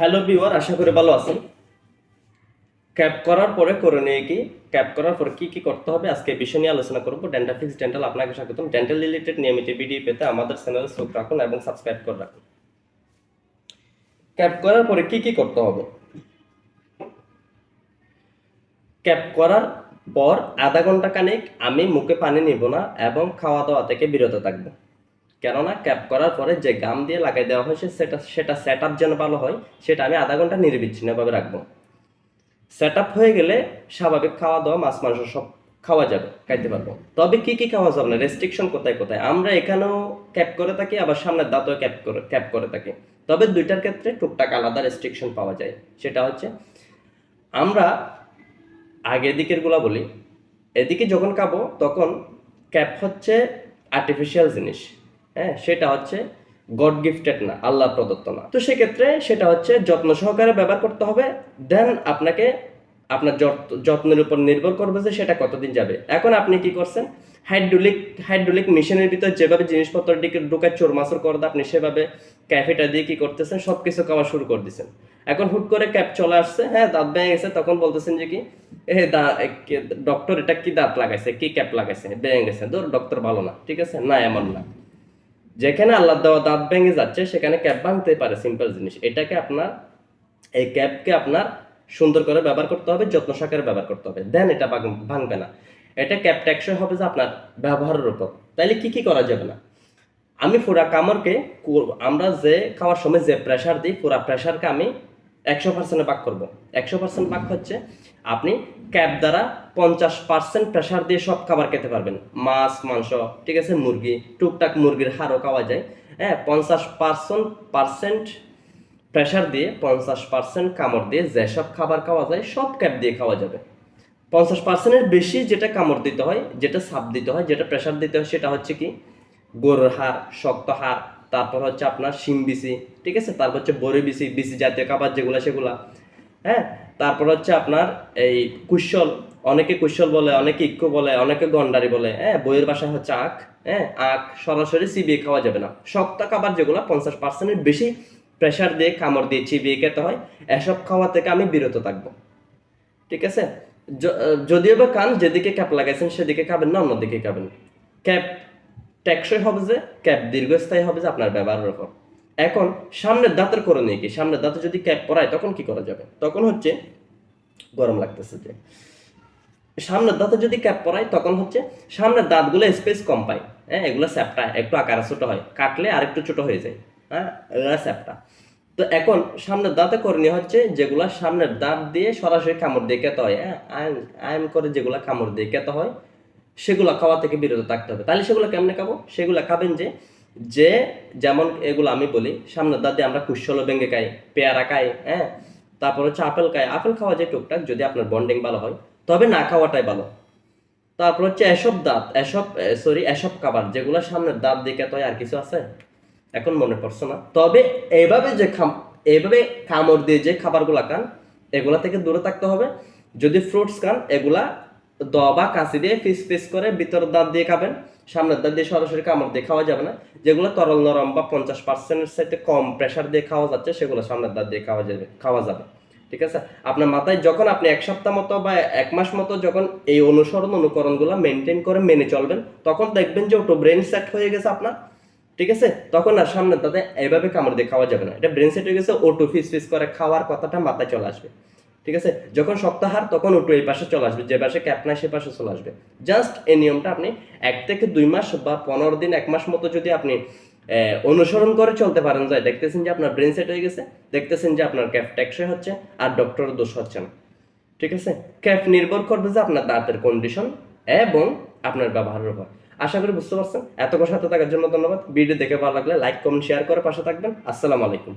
Hello viewer আশা করি ভালো আছেন। ক্যাপ করার পরে করণীয় কি? ক্যাপ করার পরে কি কি করতে হবে? আজকে বিষয় নিয়ে আলোচনা করব। ডেন্টাফিক্স ডেন্টাল আপনাকে স্বাগতম। ডেন্টাল রিলেটেড নিয়মিত ভিডিও পেতে আমাদের চ্যানেলে চোখ রাখুন এবং সাবস্ক্রাইব করে রাখুন। ক্যাপ করার পরে কি কি করতে হবে? ক্যাপ করার পর আধা ঘণ্টা খানিক আমি মুখে পানি নিব না এবং খাওয়া দাওয়া থেকে বিরত থাকব। কেননা ক্যাপ করার পরে যে গাম দিয়ে লাগাই দেওয়া হয়েছে সেটা সেটা, সেট আপ যেন ভালো হয়, সেটা আমি আধা ঘণ্টা নির্বিচ্ছিন্নভাবে রাখব। সেট আপ হয়ে গেলে স্বাভাবিক খাওয়া দাওয়া, মাছ, মাংস সব খাওয়া যাবে, খাইতে পারব। তবে কি কি খাওয়া যাবে না? রেস্ট্রিকশন কোথায় কোথায়? আমরা এখানেও ক্যাপ করে থাকি, আবার সামনের দাঁতও ক্যাপ করে ক্যাপ করে থাকি। তবে দুইটার ক্ষেত্রে টুকটাক আলাদা রেস্ট্রিকশন পাওয়া যায়। সেটা হচ্ছে, আমরা আগের দিকেরগুলা বলি, এদিকে যখন খাব, তখন ক্যাপ হচ্ছে আর্টিফিশিয়াল জিনিস। হ্যাঁ সেটা হচ্ছে গড গিফটেড না আল্লাহর প্রদত্ত না। তো সেক্ষেত্রে সেটা হচ্ছে যত্ন সহকারে ব্যবহার করতে হবে। দেন আপনাকে আপনার যত্নের উপর নির্ভর করবে যে সেটা কতদিন যাবে। এখন আপনি কি করছেন? হাইড্রোলিক হাইড্রোলিক মেশিনের ভিতর যেভাবে জিনিসপত্র দিকে ঢুকায় চোর মাসর করে দেয়, আপনি সেভাবে ক্যাফেটা দিয়ে কি করতেছেন? সব কিছু খাওয়া শুরু করে দিচ্ছেন। এখন হুট করে ক্যাপ চলে আসছে হ্যাঁ দাঁত ভেঙে গেছে তখন বলতেছেন যে কি এ দা ডক্টর এটা কি দাঁত লাগাইছে? কি ক্যাপ লাগাইছে? ভেঙে গেছে। ধর ডক্টর ভালো না ঠিক আছে? না এমন না। যেখানে আল্লাহ দেওয়া দাঁত ভেঙে যাচ্ছে, সেখানে ক্যাপ ভাঙতে পারে সিম্পল জিনিস। এটাকে আপনার, এই ক্যাপকে আপনার সুন্দর করে ব্যবহার করতে হবে, যত্ন সহকারে ব্যবহার করতে হবে। দেন এটা ভাঙ- ভাঙবে না। এটা ক্যাপ টেকসই হবে যে আপনার ব্যবহারের উপর। তাইলে কি কি করা যাবে না? আমি পুরা কামড়কে আমরা যে খাওয়ার সময় যে প্রেশার দিই পুরা প্রেশারকে আমি একশো পার্সেন্টে পাক করব। একশো পার্সেন্ট পাক হচ্ছে, আপনি ক্যাপ দ্বারা পঞ্চাশ পার্সেন্ট প্রেশার দিয়ে সব খাবার খেতে পারবেন। মাছ, মাংস, ঠিক আছে, মুরগি, টুকটাক মুরগির হাড়ও খাওয়া যায়। হ্যাঁ পঞ্চাশ পার্সেন্ট পার্সেন্ট প্রেশার দিয়ে, পঞ্চাশ পার্সেন্ট কামড় দিয়ে যেসব খাবার খাওয়া যায়, সব ক্যাপ দিয়ে খাওয়া যাবে। পঞ্চাশ পার্সেন্টের বেশি যেটা কামড় দিতে হয়, যেটা সাপ দিতে হয়, যেটা প্রেশার দিতে হয়, সেটা হচ্ছে কি? গরুর হাড়, শক্ত হাড়, তারপর হচ্ছে আপনার শিম বিসি ঠিক আছে, তারপর হচ্ছে বড়ি বিসি বিসি জাতীয় খাবার যেগুলো, সেগুলা। হ্যাঁ? তারপর হচ্ছে আপনার এই কুশল, অনেকে কুশল বলে, অনেকে ইক্কু বলে, অনেকে গন্ডারি বলে হ্যাঁ? বইয়ের বাসায় হচ্ছে আখ হ্যাঁ? আখ সরাসরি চিবিয়ে খাওয়া যাবে না। শক্ত খাবার যেগুলো পঞ্চাশ পার্সেন্টের বেশি প্রেশার দিয়ে, কামড় দিয়ে চিবিয়ে খেতে হয়, এসব খাওয়া থেকে আমি বিরত থাকব। ঠিক আছে? যদিও বা কান যেদিকে ক্যাপ লাগাইছেন সেদিকে খাবেন না, অন্যদিকে খাবেন। ক্যাপ টেকসই হবে যে, ক্যাপ দীর্ঘস্থায়ী হবে যে, আপনার ব্যবহারের উপর। এখন সামনের দাঁতের করণীয় কি? সামনের দাঁতে যদি ক্যাপ পরায়, তখন কি করা যাবে? তখন হচ্ছে গরম লাগতেছে যে, সামনের দাঁতে যদি ক্যাপ পরায়, তখন হচ্ছে সামনের দাঁতগুলো স্পেস কম পায়। হ্যাঁ এগুলো স্যাপটা একটু আকারে ছোট হয়। কাটলে আরেকটু ছোট হয়ে যায়। হ্যাঁ এগুলো স্যাপটা তো এখন সামনের দাঁতে করণীয় হচ্ছে যেগুলা সামনের দাঁত দিয়ে সরাসরি কামড় দিয়ে খেতে হয়। হ্যাঁ আইন করে যেগুলা কামড় দিয়ে খেতে হয়, সেগুলো খাওয়া থেকে বিরত থাকতে হবে। তাহলে সেগুলো কেমনে খাব? সেগুলো খাবেন যে যে যেমন এগুলো আমি বলি সামনের দাঁত দিয়ে আমরা কুশল ভেঙে খাই, পেয়ারা খাই হ্যাঁ? তারপর হচ্ছে আপেল খাই। আপেল খাওয়া যায় টুকটাক, যদি আপনার বন্ডিং ভালো হয়, তবে না খাওয়াটাই ভালো। তারপর হচ্ছে এসব দাঁত, এসব সরি এসব খাবার, যেগুলো সামনের দাঁত দিকে তো আর কিছু আছে, এখন মনে পড়ছে না। তবে এইভাবে যে খাম এইভাবে কামড় দিয়ে যে খাবারগুলা খান, এগুলা থেকে দূরে থাকতে হবে। যদি ফ্রুটস খান, এগুলা দ বা কাঁচি দিয়ে পিস পিস করে ভিতর দাঁত দিয়ে খাবেন। সামনের দাঁত দিয়ে সরাসরি কামড় দিয়ে খাওয়া যাবে না। যেগুলো তরল নরম বা পঞ্চাশ পার্সেন্টের সাথে কম প্রেশার দিয়ে খাওয়া যাচ্ছে, সেগুলো সামনের দাঁত দিয়ে খাওয়া যাবে খাওয়া যাবে। ঠিক আছে? আপনার মাথায় যখন আপনি এক সপ্তাহ মতো বা এক মাস মতো যখন এই অনুসরণ অনুকরণগুলো মেনটেন করে মেনে চলবেন, তখন দেখবেন যে ওটো ব্রেন সেট হয়ে গেছে আপনার। ঠিক আছে? তখন আর সামনে তাতে এইভাবে কামড় দিয়ে খাওয়া যাবে না। এটা ব্রেন সেট হয়ে গেছে ওটু ফিস ফিস করে খাওয়ার কথাটা মাথায় চলে আসবে। ঠিক আছে? যখন সপ্তাহার, তখন ওটু এই পাশে চলে আসবে, যে পাশে ক্যাপ নাই, সে পাশে চলে আসবে। জাস্ট এই নিয়মটা আপনি এক থেকে দুই মাস বা পনেরো দিন, এক মাস মতো যদি আপনি অনুসরণ করে চলতে পারেন, যায়, দেখতেছেন যে আপনার ব্রেন সেট হয়ে গেছে, দেখতেছেন যে আপনার ক্যাপ টেকসই হচ্ছে, আর ডক্টরের দোষ হচ্ছে না। ঠিক আছে? ক্যাপ নির্ভর করবে যে আপনার দাঁতের কন্ডিশন এবং আপনার ব্যবহারের উপর। আশা করি বুঝতে পারছেন? এত সাথে থাকার জন্য ধন্যবাদ। ভিডিও দেখে ভালো লাগলে লাইক কমেন্ট শেয়ার করে পাশে থাকবেন। আসসালামু আলাইকুম।